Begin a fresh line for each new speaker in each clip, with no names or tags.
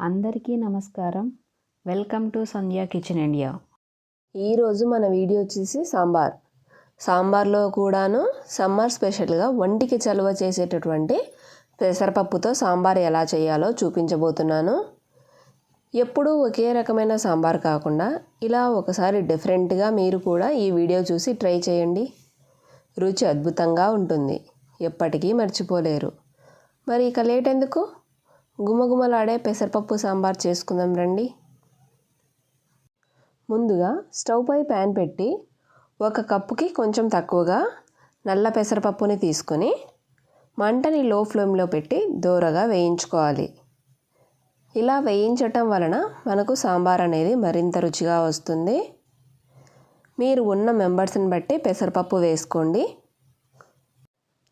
అందరికీ నమస్కారం. Welcome to Sandhya kitchen India.
ఈరోజు మన వీడియో వచ్చేసి సాంబార్. సాంబార్లో కూడాను సమ్మర్ స్పెషల్గా వంటికి చలువ చేసేటటువంటి పెసరపప్పుతో సాంబార్ ఎలా చేయాలో చూపించబోతున్నాను. ఎప్పుడూ ఒకే రకమైన సాంబార్ కాకుండా ఇలా ఒకసారి డిఫరెంట్గా మీరు కూడా ఈ వీడియో చూసి ట్రై చేయండి. రుచి అద్భుతంగా ఉంటుంది. ఎప్పటికీ మర్చిపోలేరు. మరి ఇక లేట్ ఎందుకు? గుమగుమలాడే పెసరపప్పు సాంబార్ చేసుకుందాం రండి. ముందుగా స్టవ్ పై ప్యాన్ పెట్టి ఒక కప్పుకి కొంచెం తక్కువగా నల్ల పెసరపప్పుని తీసుకొని మంటని లో ఫ్లేమ్లో పెట్టి దూరగా వేయించుకోవాలి. ఇలా వేయించటం వలన మనకు సాంబార్ అనేది మరింత రుచిగా వస్తుంది. మీరు ఉన్న మెంబర్స్ని బట్టి పెసరపప్పు వేసుకోండి.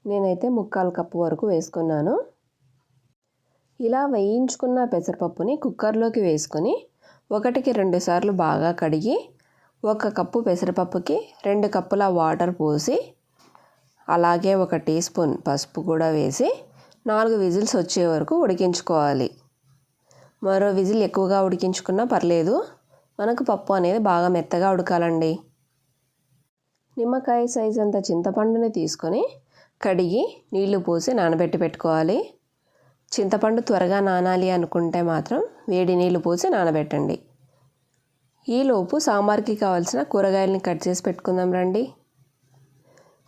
నేనైతే ముక్కాలు కప్పు వరకు వేసుకున్నాను. ఇలా వేయించుకున్న పెసరపప్పుని కుక్కర్లోకి వేసుకొని ఒకటికి రెండు సార్లు బాగా కడిగి ఒక కప్పు పెసరపప్పుకి రెండు కప్పుల వాటర్ పోసి అలాగే ఒక టీ స్పూన్ పసుపు కూడా వేసి నాలుగు విజిల్స్ వచ్చే వరకు ఉడికించుకోవాలి. మరో విజిల్ ఎక్కువగా ఉడికించుకున్నా పర్లేదు మనకు పప్పు అనేది బాగా మెత్తగా ఉడకాలండి. నిమ్మకాయ సైజ్ అంత చింతపండుని తీసుకొని కడిగి నీళ్ళు పోసి నానబెట్టి పెట్టుకోవాలి. చింతపండు త్వరగా నానాలి అనుకుంటే మాత్రం వేడి నీళ్ళు పోసి నానబెట్టండి. ఈలోపు సాంబార్కి కావాల్సిన కూరగాయలని కట్ చేసి పెట్టుకుందాం రండి.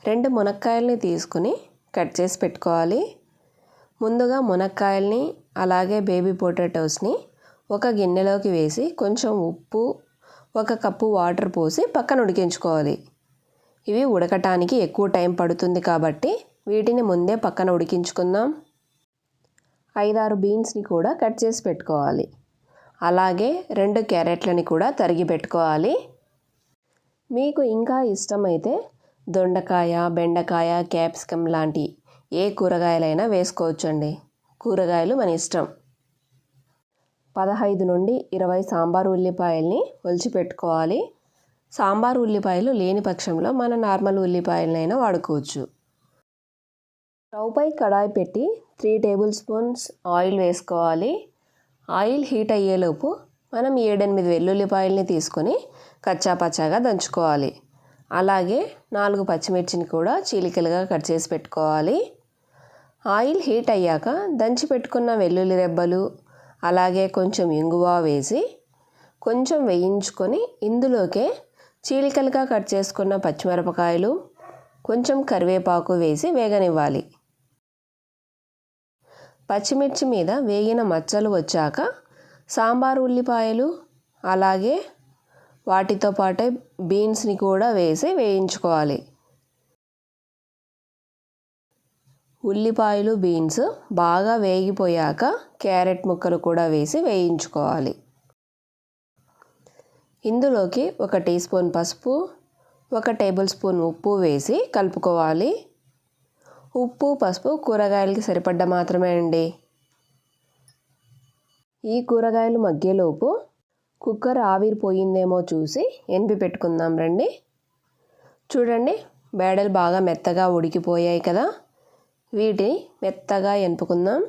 రెండు మునక్కాయల్ని తీసుకుని కట్ చేసి పెట్టుకోవాలి. ముందుగా మునక్కాయల్ని అలాగే బేబీ పొటాటోస్ని ఒక గిన్నెలోకి వేసి కొంచెం ఉప్పు ఒక కప్పు వాటర్ పోసి పక్కన ఉడికించుకోవాలి. ఇవి ఉడకటానికి ఎక్కువ టైం పడుతుంది కాబట్టి వీటిని ముందే పక్కన ఉడికించుకుందాం. ఐదారు బీన్స్ని కూడా కట్ చేసి పెట్టుకోవాలి. అలాగే రెండు క్యారెట్లని కూడా తరిగి పెట్టుకోవాలి. మీకు ఇంకా ఇష్టమైతే దొండకాయ బెండకాయ క్యాప్సికమ్ లాంటి ఏ కూరగాయలైనా వేసుకోవచ్చండి. కూరగాయలు మన ఇష్టం. పదహైదు నుండి ఇరవై సాంబార్ ఉల్లిపాయల్ని ఒలిచిపెట్టుకోవాలి సాంబార్ ఉల్లిపాయలు లేని పక్షంలో మన నార్మల్ ఉల్లిపాయలనైనా వాడుకోవచ్చు. స్టవ్ పై కడాయి పెట్టి త్రీ టేబుల్ స్పూన్స్ ఆయిల్ వేసుకోవాలి. ఆయిల్ హీట్ అయ్యేలోపు మనం ఏడెనిమిది వెల్లుల్లిపాయల్ని తీసుకొని కచ్చాపచ్చాగా దంచుకోవాలి. అలాగే నాలుగు పచ్చిమిర్చిని కూడా చీలికలుగా కట్ చేసి పెట్టుకోవాలి. ఆయిల్ హీట్ అయ్యాక దంచి పెట్టుకున్న వెల్లుల్లి రెబ్బలు అలాగే కొంచెం ఇంగువ వేసి కొంచెం వేయించుకొని ఇందులోకే చీలికలుగా కట్ చేసుకున్న పచ్చిమిరపకాయలు కొంచెం కరివేపాకు వేసి వేగనివ్వాలి. పచ్చిమిర్చి మీద వేగిన మచ్చలు వచ్చాక సాంబార్ ఉల్లిపాయలు అలాగే వాటితో పాటే బీన్స్ని కూడా వేసి వేయించుకోవాలి. ఉల్లిపాయలు బీన్స్ బాగా వేగిపోయాక క్యారెట్ ముక్కలు కూడా వేసి వేయించుకోవాలి. ఇందులోకి ఒక టీ స్పూన్ పసుపు ఒక టేబుల్ స్పూన్ ఉప్పు వేసి కలుపుకోవాలి. ఉప్పు పసుపు కూరగాయలకి సరిపడ్డ మాత్రమే అండి. ఈ కూరగాయలు మగ్గేలోపు కుక్కర్ ఆవిరిపోయిందేమో చూసి ఎనిపి పెట్టుకుందాం రండి. చూడండి బేడలు బాగా మెత్తగా ఉడికిపోయాయి కదా. వీటిని మెత్తగా ఎనుపుకుందాం.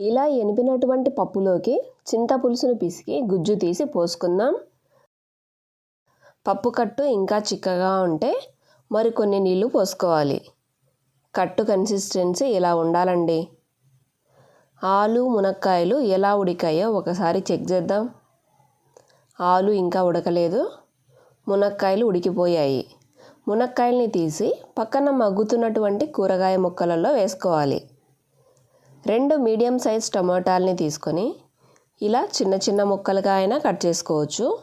ఇలా ఎనిపినటువంటి పప్పులోకి చింతపులుసును పిసికి గుజ్జు తీసి పోసుకుందాం. పప్పు కట్టు ఇంకా చిక్కగా ఉంటే మరికొన్ని నీళ్ళు పోసుకోవాలి. కట్టు కన్సిస్టెన్సీ ఇలా ఉండాలండి? ఆలు మునక్కాయలు ఎలా ఉడికాయో ఒకసారి చెక్ చేద్దాం. ఆలు ఇంకా ఉడకలేదు. మునక్కాయలు ఉడికిపోయాయి. మునక్కాయల్ని తీసి పక్కన మగ్గుతున్నటువంటి కూరగాయ ముక్కలలో వేసుకోవాలి. రెండు మీడియం సైజ్ టమాటాలని తీసుకొని ఇలా చిన్న చిన్న ముక్కలుగా అయినా కట్ చేసుకోవచ్చు.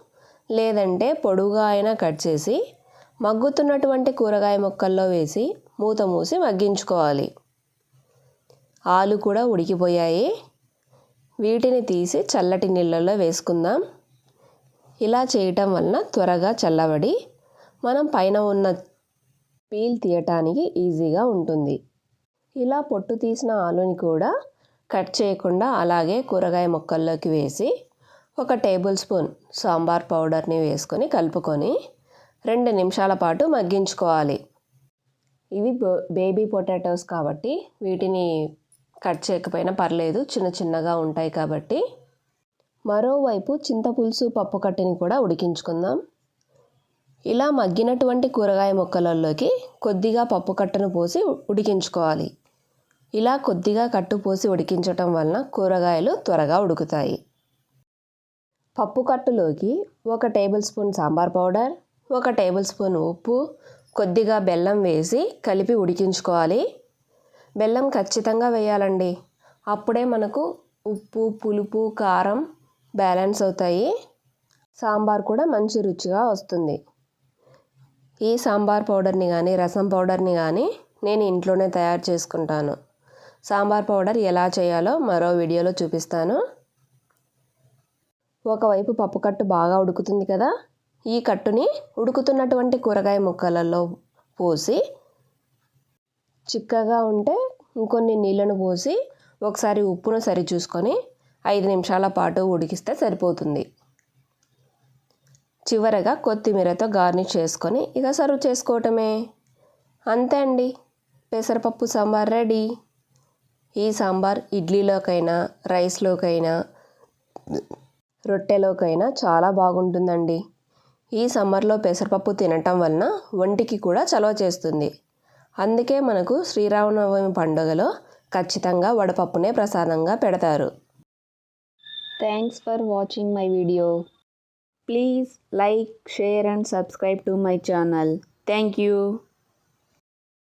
లేదంటే పొడువుగా అయినా కట్ చేసి మగ్గుతున్నటువంటి కూరగాయ ముక్కల్లో వేసి మూత మూసి మగ్గించుకోవాలి. ఆలు కూడా ఉడికిపోయాయి. వీటిని తీసి చల్లటి నీళ్ళల్లో వేసుకుందాం. ఇలా చేయటం వలన త్వరగా చల్లబడి మనం పైన ఉన్న పీల్ తీయటానికి ఈజీగా ఉంటుంది. ఇలా పొట్టు తీసిన ఆలుని కూడా కట్ చేయకుండా అలాగే కూరగాయ ముక్కల్లోకి వేసి ఒక టేబుల్ స్పూన్ సాంబార్ పౌడర్ని వేసుకొని కలుపుకొని రెండు నిమిషాల పాటు మగ్గించుకోవాలి. ఇవి బేబీ పొటాటోస్ కాబట్టి వీటిని కట్ చేయకపోయినా పర్లేదు చిన్న చిన్నగా ఉంటాయి కాబట్టి. మరోవైపు చింతపులుసు పప్పు కట్టిని కూడా ఉడికించుకుందాం. ఇలా మగ్గినటువంటి కూరగాయ ముక్కలలోకి కొద్దిగా పప్పు కట్టను పోసి ఉడికించుకోవాలి. ఇలా కొద్దిగా కట్టు పోసి ఉడికించటం వలన కూరగాయలు త్వరగా ఉడుకుతాయి. పప్పు కట్టులోకి ఒక టేబుల్ స్పూన్ సాంబార్ పౌడర్ ఒక టేబుల్ స్పూన్ ఉప్పు కొద్దిగా బెల్లం వేసి కలిపి ఉడికించుకోవాలి. బెల్లం ఖచ్చితంగా వేయాలండి. అప్పుడే మనకు ఉప్పు పులుపు కారం బ్యాలెన్స్ అవుతాయి. సాంబార్ కూడా మంచి రుచిగా వస్తుంది. ఈ సాంబార్ పౌడర్ని కానీ రసం పౌడర్ని కానీ నేను ఇంట్లోనే తయారు చేసుకుంటాను. సాంబార్ పౌడర్ ఎలా చేయాలో మరో వీడియోలో చూపిస్తాను. ఒకవైపు పప్పుకట్టు బాగా ఉడుకుతుంది కదా ఈ కట్టుని ఉడుకుతున్నటువంటి కూరగాయ ముక్కలలో పోసి చిక్కగా ఉంటే ఇంకొన్ని నీళ్ళను పోసి ఒకసారి ఉప్పును సరిచూసుకొని ఐదు నిమిషాల పాటు ఉడికిస్తే సరిపోతుంది. చివరగా కొత్తిమీరతో గార్నిష్ చేసుకొని ఇక సర్వ్ చేసుకోవటమే. అంతే అండి. పెసరపప్పు సాంబార్ రెడీ. ఈ సాంబార్ ఇడ్లీలోకైనా రైస్లోకైనా రొట్టెలోకైనా చాలా బాగుంటుందండి. ఈ సమ్మర్లో పెసరపప్పు తినటం వలన ఒంటికి కూడా చలవ చేస్తుంది. అందుకే మనకు శ్రీరామనవమి పండుగలో ఖచ్చితంగా వడపప్పునే ప్రసాదంగా పెడతారు.
Thanks for watching my video please like share and subscribe to my channel thank you